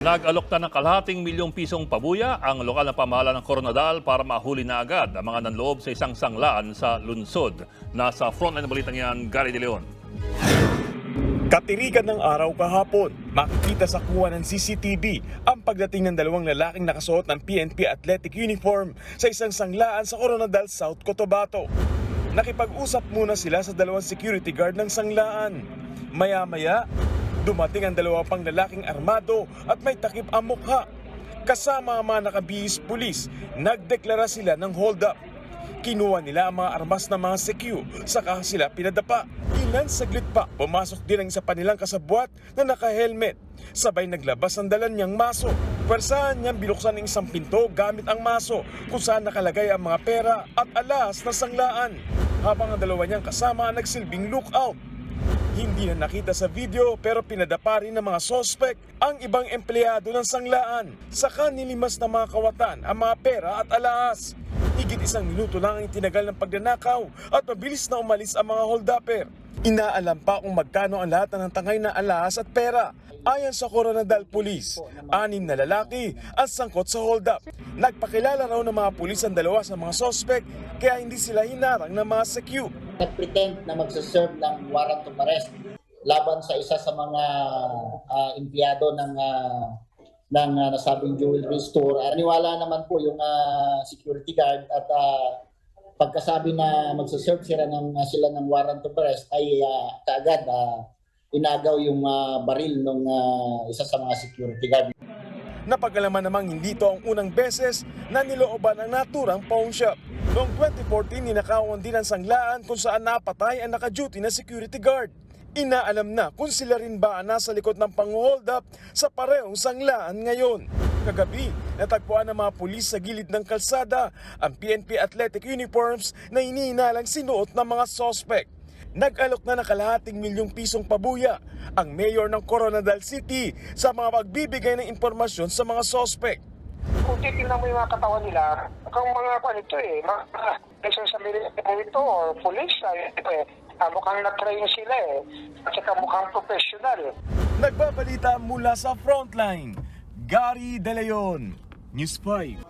Nag-alok na ng kalahating milyong pisong pabuya ang lokal na pamahala ng Coronadal para mahuli na agad ang mga nanloob sa isang sanglaan sa lungsod. Nasa frontline ng balitang yan, Gary De Leon. Katirikan ng araw kahapon, makikita sa kuha ng CCTV ang pagdating ng dalawang lalaking nakasuot ng PNP athletic uniform sa isang sanglaan sa Coronadal, South Cotabato. Nakipag-usap muna sila sa dalawang security guard ng sanglaan. Maya-maya, dumating ang dalawa pang lalaking armado at may takip ang mukha. Kasama ang mga nakabihis pulis, nagdeklara sila ng hold up. Kinuha nila ang mga armas ng mga sekyu, saka sila pinadapa. Ilan saglit pa, pumasok din ang isa pa nilang kasabwat na naka-helmet. Sabay naglabas ang dalan niyang maso. Pwersahan niyang binuksan ng isang pinto gamit ang maso kung saan nakalagay ang mga pera at alas na sanglaan. Habang ang dalawa niyang kasama ang nagsilbing lookout. Hindi na nakita sa video pero pinadapa rin ng mga sospek ang ibang empleyado ng sanglaan. Saka nilimas ng mga kawatan ang mga pera at alahas. Higit isang minuto lang ang itinagal ng pagnanakaw at mabilis na umalis ang mga holdupper. Inaalam pa kung magkano ang lahat ng tangay na alahas at pera. Ayon sa Coronadal Police, anim na lalaki ang sangkot sa hold-up. Nagpakilala raw ng mga pulis ang dalawa sa mga sospek kaya hindi sila hinarang ng mga sekyu. Nag-pretend na magsaserve ng warrant of arrest laban sa isa sa mga ah, empleyado ng ah, ng ah, nasabing jewelry store. Ah, niwala naman po yung ah, security guard at ah, pagkasabi na magsaserve sila ng sila ng warrant of arrest ay ah, kaagad ah, inagaw yung ah, baril ng isa sa mga security guard. Napagalaman namang hindi ito ang unang beses na nilooban ang naturang pawn shop. Noong 2014, ninakawan din ang sanglaan kung saan napatay ang naka-duty na security guard. Inaalam na kung sila rin ba ang nasa likod ng pang-hold up sa parehong sanglaan ngayon. Kagabi, natagpuan ng mga pulis sa gilid ng kalsada ang PNP athletic uniforms na hinihinalang sinuot ng mga sospek. Nag-alok na ng kalahating milyong pisong pabuya ang mayor ng Coronadal City sa mga pagbibigay ng impormasyon sa mga sospek. kung titignan mo yung mga katawan nila, kung mga kwan ito eh, mga isa sa military ito or police, ay, eh, ah, mukhang na-train sila eh, at saka mukhang professional. Nagbabalita mula sa Frontline, Gary De Leon, News 5.